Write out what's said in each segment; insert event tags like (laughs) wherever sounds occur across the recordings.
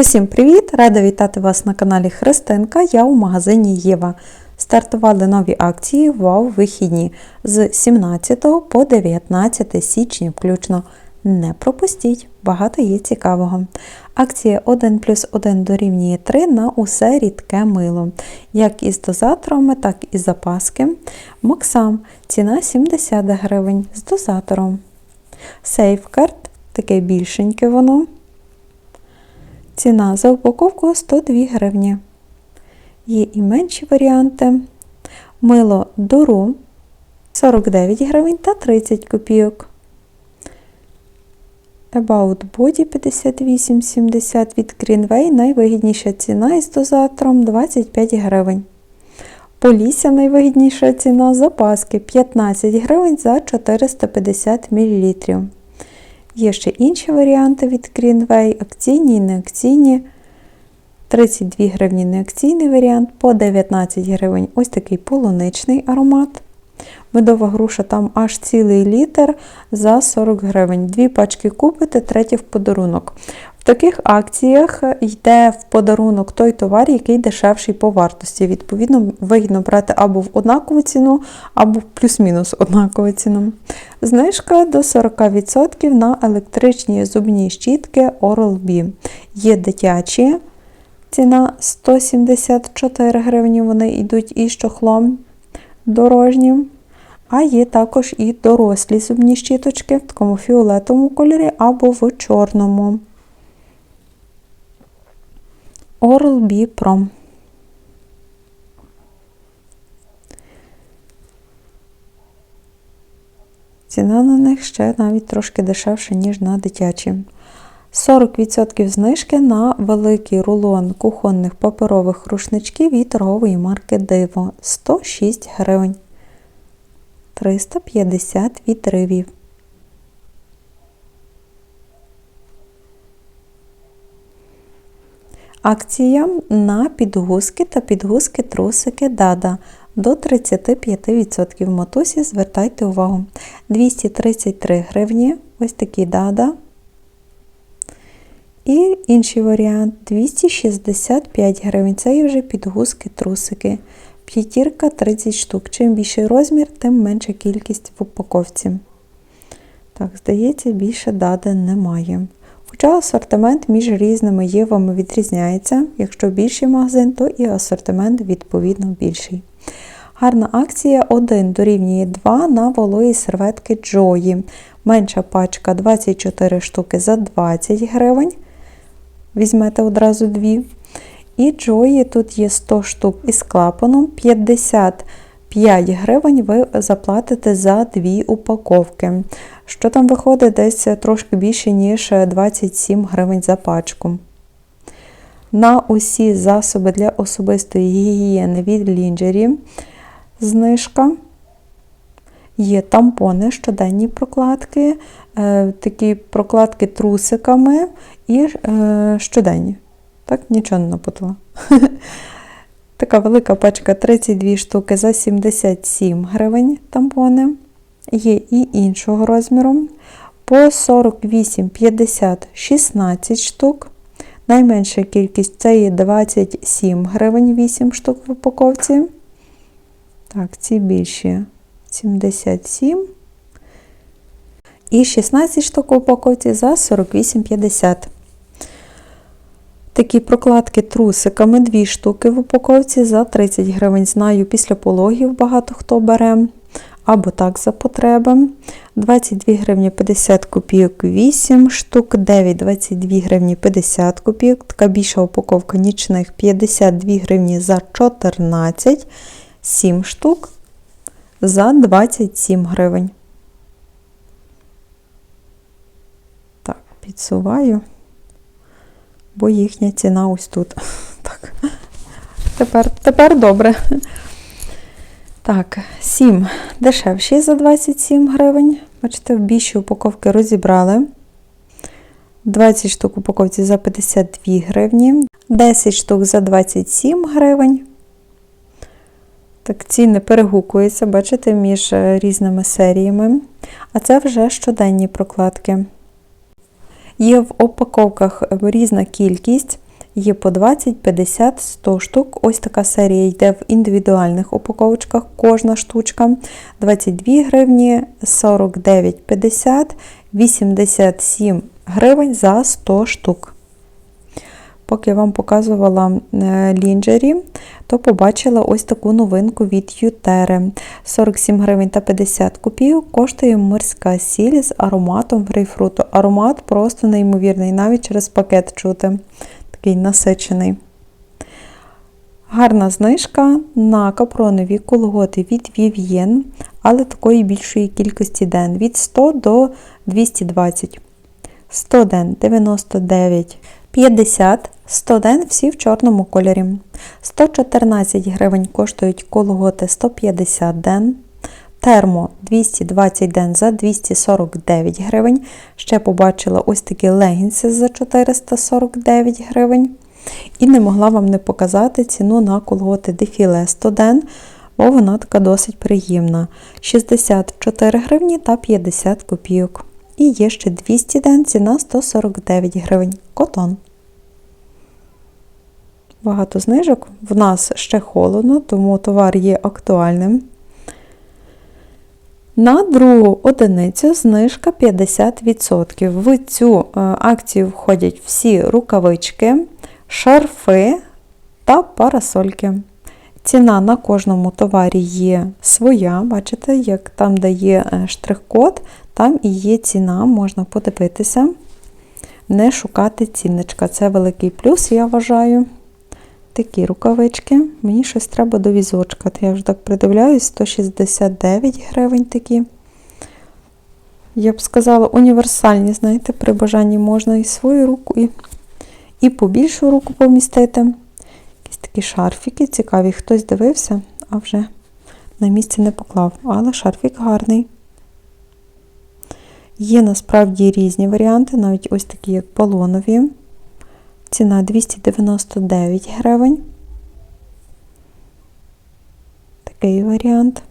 Усім привіт! Рада вітати вас на каналі Христинка. Я у магазині Єва. Стартували нові акції Вау вихідні з 17 по 19 січня включно. Не пропустіть, багато є цікавого. Акція 1 плюс 1 дорівнює 3 на усе рідке мило. Як із дозаторами, так і запаски. Моксам ціна 70 гривень з дозатором. Сейфкарт, таке більшеньке воно. Ціна за упаковку 102 гривні. Є і менші варіанти. Мило Дуру 49 гривень та 30 копійок. About Body 58,70 від Greenway найвигідніша ціна із дозатором 25 гривень. Полісся найвигідніша ціна запаски 15 гривень за 450 мл. Є ще інші варіанти від Greenway, акційні і неакційні. 32 гривні неакційний варіант, по 19 гривень ось такий полуничний аромат. Медова груша там аж цілий літр за 40 гривень. Дві пачки купите, третє в подарунок. В таких акціях йде в подарунок той товар, який дешевший по вартості. Відповідно, вигідно брати або в однакову ціну, або в плюс-мінус однакову ціну. Знижка до 40% на електричні зубні щітки Oral-B. Є дитячі. Ціна 174 гривні, вони йдуть із чохлом дорожнім. А є також і дорослі зубні щіточки в такому фіолетовому кольорі або в чорному. Oral-B Pro. Ціна на них ще навіть трошки дешевша, ніж на дитячі. 40% знижки на великий рулон кухонних паперових рушничків від торгової марки Диво 106 гривень. 350 відривів. Акція на підгузки та підгузки трусики Дада до 35% мотусі. Звертайте увагу. 233 гривні. Ось такі Дада. І інший варіант 265 гривень. Це є вже підгузки трусики. П'ятірка 30 штук. Чим більший розмір, тим менша кількість в упаковці. Так, здається, більше дади немає. Хоча асортимент між різними євами відрізняється. Якщо більший магазин, то і асортимент відповідно більший. Гарна акція 1 дорівнює 2 на вологі серветки Джої. Менша пачка 24 штуки за 20 гривень. Візьмете одразу дві. І Джої тут є 100 штук із клапаном, 55 гривень ви заплатите за дві упаковки. Що там виходить десь трошки більше, ніж 27 гривень за пачку. На усі засоби для особистої гігієни від лінджері знижка. Є тампони, щоденні прокладки, е, такі прокладки трусиками і е, щоденні. Так, нічого не напутала. (laughs) Така велика пачка 32 штуки за 77 гривень тампони. Є і іншого розміру. По 48, 50, 16 штук. Найменша кількість це є 27 гривень 8 штук в упаковці. Так, ці більші 77. І 16 штук в упаковці за 48,50. Такі прокладки трусиками, дві штуки в упаковці за 30 гривень. Знаю, після пологів багато хто бере. Або так за потреби. 22 гривні 50 копійок 8 штук, 9, 22 гривні 50 копійок. Така більша упаковка нічних 52 гривні за 14, 7 штук за 27 гривень. Так, підсуваю бо їхня ціна ось тут. (laughs) Так. Тепер тепер добре. Так, 7 дешевші за 27 гривень. Бачите, в більші упаковки розібрали. 20 штук упаковці за 52 гривні, 10 штук за 27 гривень. Так, ціни перегукуються, бачите, між різними серіями. А це вже щоденні прокладки. Є в упаковках різна кількість. Є по 20, 50, 100 штук. Ось така серія йде в індивідуальних упаковочках. Кожна штучка 22 гривні, 49,50, 87 гривень за 100 штук. Поки я вам показувала е, лінджері, то побачила ось таку новинку від Ютери. 47 гривень та 50 копійок коштує морська сіль з ароматом грейпфруту. Аромат просто неймовірний, навіть через пакет чути. Такий насичений. Гарна знижка на капронові колготи від Vivien, але такої більшої кількості ден від 100 до 220. 100 ден 99, 50, 100 ден всі в чорному кольорі. 114 гривень коштують колготи 150 ден. Термо 220 ден за 249 гривень. Ще побачила ось такі легінси за 449 гривень. І не могла вам не показати ціну на колготи дефіле 100 ден, бо вона така досить приємна. 64 гривні та 50 копійок. І є ще 200 ден, ціна 149 гривень. Котон. Багато знижок. В нас ще холодно, тому товар є актуальним. На другу одиницю знижка 50%. В цю е, акцію входять всі рукавички, шарфи та парасольки. Ціна на кожному товарі є своя, бачите, як там, де є е, штрих-код, там і є ціна, можна подивитися, не шукати цінничка. Це великий плюс, я вважаю. Такі рукавички. Мені щось треба до візочка. Я вже так придивляюсь, 169 гривень такі. Я б сказала, універсальні, знаєте, при бажанні можна і свою руку, і, і побільшу руку помістити. Якісь такі шарфіки, цікаві. Хтось дивився, а вже на місце не поклав. Але шарфік гарний. Є насправді різні варіанти, навіть ось такі, як полонові. Ціна 299 гривень. Такий варіант.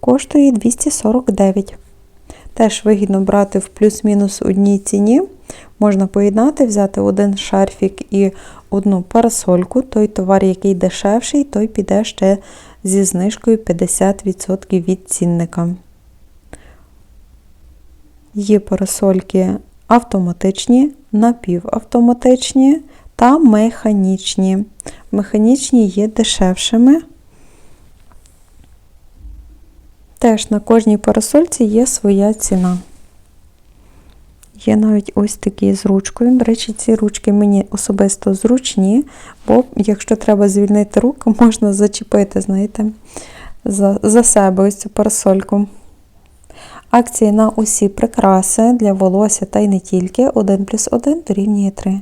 Коштує 249. Теж вигідно брати в плюс-мінус одній ціні. Можна поєднати, взяти один шарфік і одну парасольку. Той товар, який дешевший, той піде ще зі знижкою 50% від цінника. Є парасольки автоматичні, напівавтоматичні та механічні. Механічні є дешевшими. Теж на кожній парасольці є своя ціна. Є навіть ось такі з ручкою. До речі, ці ручки мені особисто зручні, бо якщо треба звільнити руку, (laughs) можна зачепити, знаєте, за, за себе ось цю парасольку. Акції на усі прикраси для волосся та й не тільки 1 плюс 1 дорівнює 3.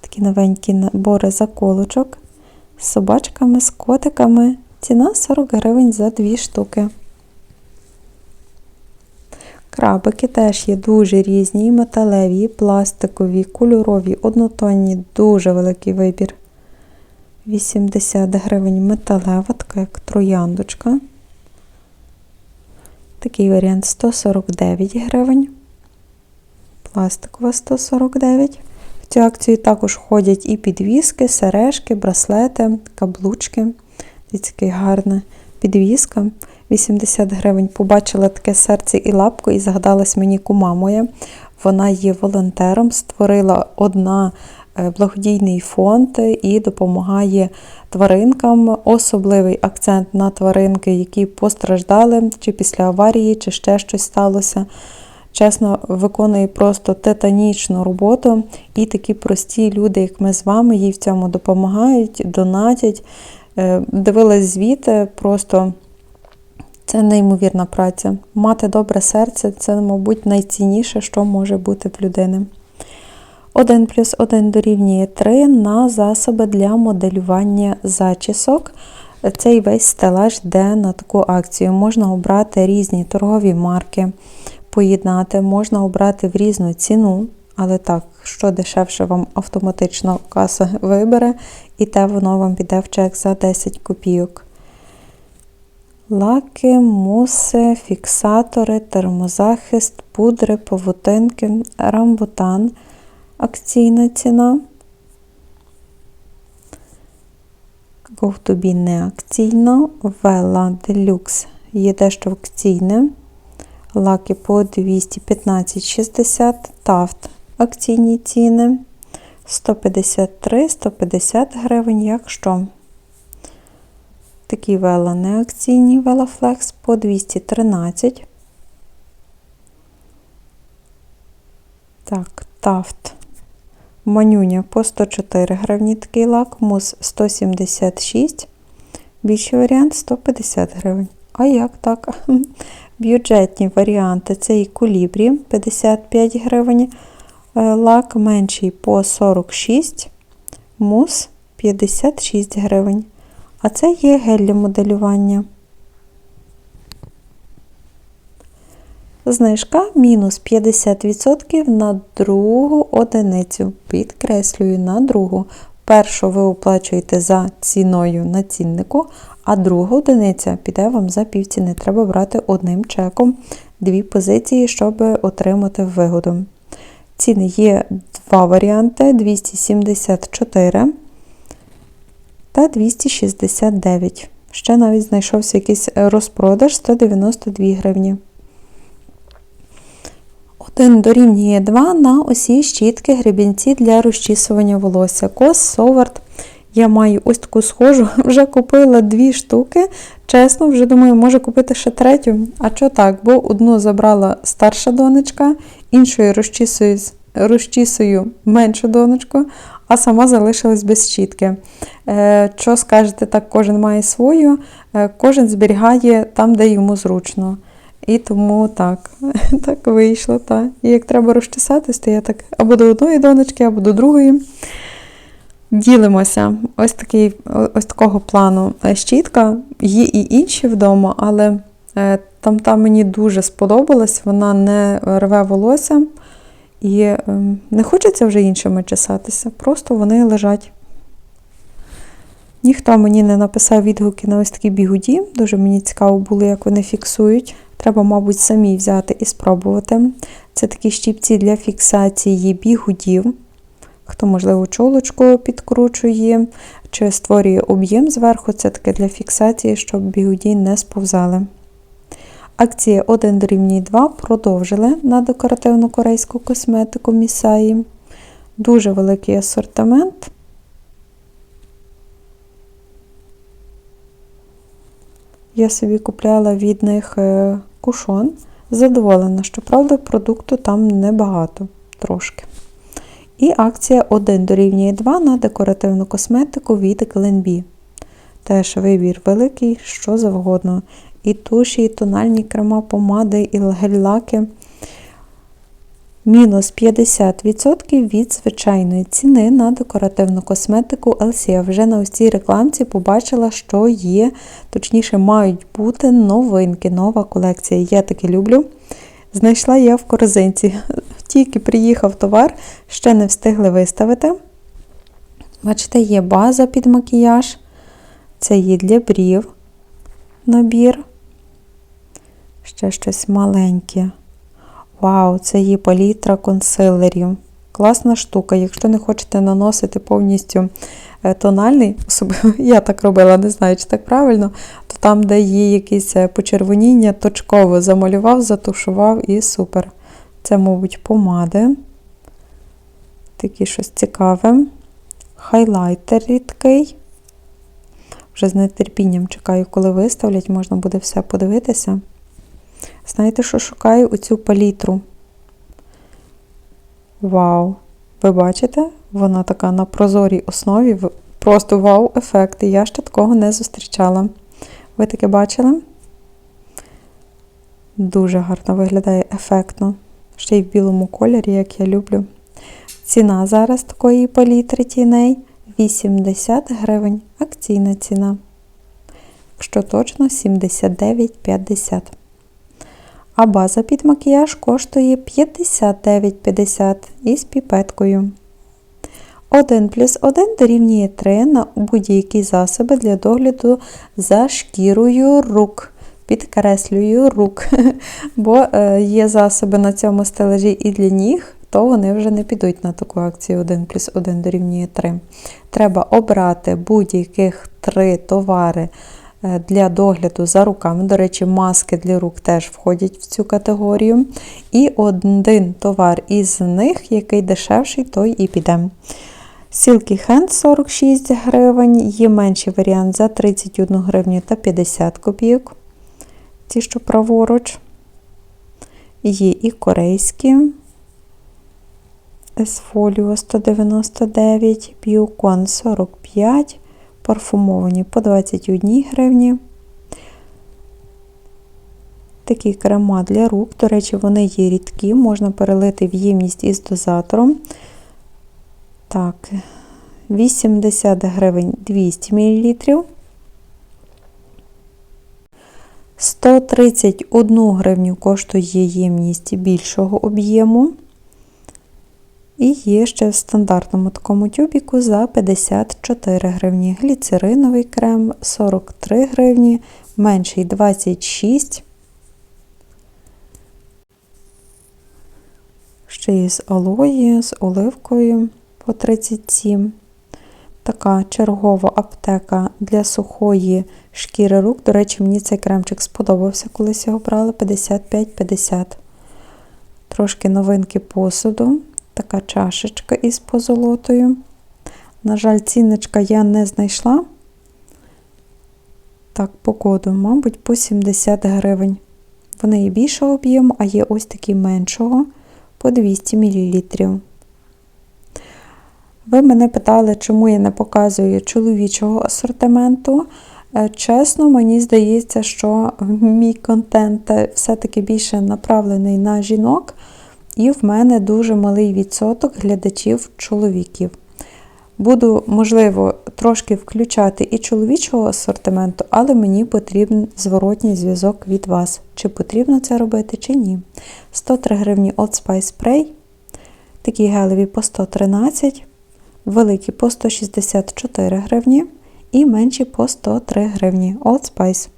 Такі новенькі набори заколочок з собачками, з котиками. Ціна 40 гривень за 2 штуки. Крабики теж є дуже різні, металеві, пластикові, кольорові, однотонні, дуже великий вибір. 80 гривень металева, така як трояндочка. Такий варіант 149 гривень. Пластикова 149. В цю акцію також входять і підвіски, сережки, браслети, каблучки. Який гарна підвіска. 80 гривень. Побачила таке серце і лапку, і згадалась мені кума моя. Вона є волонтером, створила одна благодійний фонд і допомагає тваринкам. Особливий акцент на тваринки, які постраждали, чи після аварії, чи ще щось сталося. Чесно, виконує просто титанічну роботу, і такі прості люди, як ми з вами, їй в цьому допомагають, донатять. Е, дивилась звіти, просто це неймовірна праця. Мати добре серце це, мабуть, найцінніше, що може бути в людини. 1 плюс 1 дорівнює 3 на засоби для моделювання зачісок. Цей весь стелаж йде на таку акцію. Можна обрати різні торгові марки, поєднати, можна обрати в різну ціну, але так, що дешевше вам автоматично каса вибере, і те воно вам піде в чек за 10 копійок. Лаки, муси, фіксатори, термозахист, пудри, павутинки, рамбутан – акційна ціна. Go to be не акційна. Vela Deluxe є дещо акційне. Лаки по 215,60. Тафт акційні ціни. 153-150 гривень, якщо. Такі вела не акційні Велафлекс по 213. Так, тафт. Манюня по 104 гривні такий лак, мус 176. Більший варіант 150 гривень. А як так? (laughs) Бюджетні варіанти це і кулібрі 55 гривень. Е, Лак менший по 46, мус 56 гривень. А це є гель для моделювання. Знижка мінус 50% на другу одиницю. Підкреслюю на другу. Першу ви оплачуєте за ціною на ціннику, а друга одиниця піде вам за півціни. Треба брати одним чеком дві позиції, щоб отримати вигоду. Ціни є два варіанти: 274 та 269. Ще навіть знайшовся якийсь розпродаж 192 гривні. 1 дорівнює 2 на осі щітки гребінці для розчісування волосся. Кос Соварт. Я маю ось таку схожу, (laughs) вже купила дві штуки. Чесно, вже думаю, може купити ще третю. А що так? Бо одну забрала старша донечка, іншою розчісую, розчісую меншу донечку, а сама залишилась без щітки. Е, Що скажете, так кожен має свою, е, кожен зберігає там, де йому зручно. І тому так, (laughs) так вийшло. Так. І як треба розчесатись, то я так або до одної донечки, або до другої. Ділимося. Ось такий, ось такого плану щітка. Є і інші вдома, але е, там та мені дуже сподобалась, вона не рве волосся. І ем, не хочеться вже іншими чесатися, просто вони лежать. Ніхто мені не написав відгуки на ось такі бігуді. Дуже мені цікаво було, як вони фіксують. Треба, мабуть, самі взяти і спробувати. Це такі щіпці для фіксації бігудів. Хто, можливо, чолочку підкручує, чи створює об'єм зверху, це таке для фіксації, щоб бігуді не сповзали. Акція 1 дорівнює 2 продовжили на декоративну корейську косметику Місаї. Дуже великий асортимент. Я собі купляла від них е, кушон. Задоволена, щоправда, продукту там небагато трошки. І акція 1 дорівнює 2 на декоративну косметику від Glenbee. Теж вибір великий, що завгодно. І туші, і тональні крема, помади, і гель-лаки. Мінус 50% від звичайної ціни на декоративну косметику LC. Вже на ось цій рекламці побачила, що є, точніше, мають бути новинки, нова колекція. Я таки люблю. Знайшла я в корзинці. (laughs) Тільки приїхав товар, ще не встигли виставити. Бачите, є база під макіяж. Це є для брів набір. Ще щось маленьке. Вау, це є палітра консилерів. Класна штука. Якщо не хочете наносити повністю е, тональний, особливо (laughs) я так робила, не знаю, чи так правильно, то там, де є якесь е, почервоніння, точково замалював, затушував і супер. Це, мабуть, помади. Такі щось цікаве. Хайлайтер рідкий. Вже з нетерпінням чекаю, коли виставлять, можна буде все подивитися. Знаєте, що шукаю оцю палітру? Вау! Ви бачите? Вона така на прозорій основі. Просто вау-ефект. Я ще такого не зустрічала. Ви таке бачили? Дуже гарно виглядає ефектно. Ще й в білому кольорі, як я люблю. Ціна зараз такої палітри тіней 80 гривень. Акційна ціна. Якщо точно, 79,50. А база під макіяж коштує 59,50 із піпеткою. 1 плюс 1 дорівнює 3 на будь-які засоби для догляду за шкірою рук. Підкреслюю рук, (laughs) бо е, є засоби на цьому стелажі і для ніг, то вони вже не підуть на таку акцію 1 плюс 1 дорівнює 3. Треба обрати будь-яких три товари для догляду за руками. До речі, маски для рук теж входять в цю категорію. І один товар із них, який дешевший, той і піде. Silky Hand 46 гривень, є менший варіант за 31 гривню та 50 копійок. Ті, що праворуч. Є і корейські. Есфоліо 199, Біокон 45, парфумовані по 21 гривні. Такі крема для рук. До речі, вони є рідкі, можна перелити в ємність із дозатором. Так, 80 гривень 200 мл. 131 гривню коштує ємність більшого об'єму. І є ще в стандартному такому тюбіку за 54 гривні. Гліцериновий крем 43 гривні, менший 26. Ще є з алої, з оливкою по 37. Така чергова аптека для сухої шкіри рук. До речі, мені цей кремчик сподобався, колись його брала 55-50. Трошки новинки посуду. Така чашечка із позолотою. На жаль, ціночка я не знайшла. Так, по коду, мабуть, по 70 гривень. Вони є більшого об'єму, а є ось такі меншого по 200 мл. Ви мене питали, чому я не показую чоловічого асортименту. Е, Чесно, мені здається, що мій контент все-таки більше направлений на жінок, і в мене дуже малий відсоток глядачів чоловіків. Буду, можливо, трошки включати і чоловічого асортименту, але мені потрібен зворотній зв'язок від вас. Чи потрібно це робити, чи ні. 103 гривні Old Spice Spray, такі гелеві по 113 великі по 164 гривні і менші по 103 гривні Old Spice.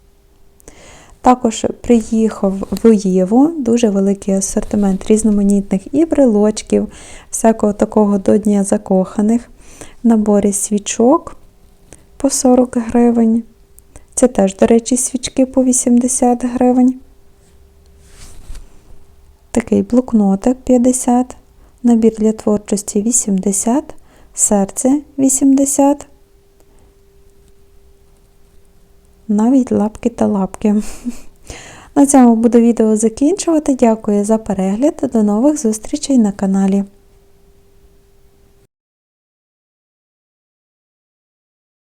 Також приїхав в Єву дуже великий асортимент різноманітних і брелочків, всякого такого до Дня закоханих, наборі свічок по 40 гривень. Це теж, до речі, свічки по 80 гривень. Такий блокнотик 50, набір для творчості 80 серце 80, навіть лапки та лапки. На цьому буду відео закінчувати. Дякую за перегляд. До нових зустрічей на каналі.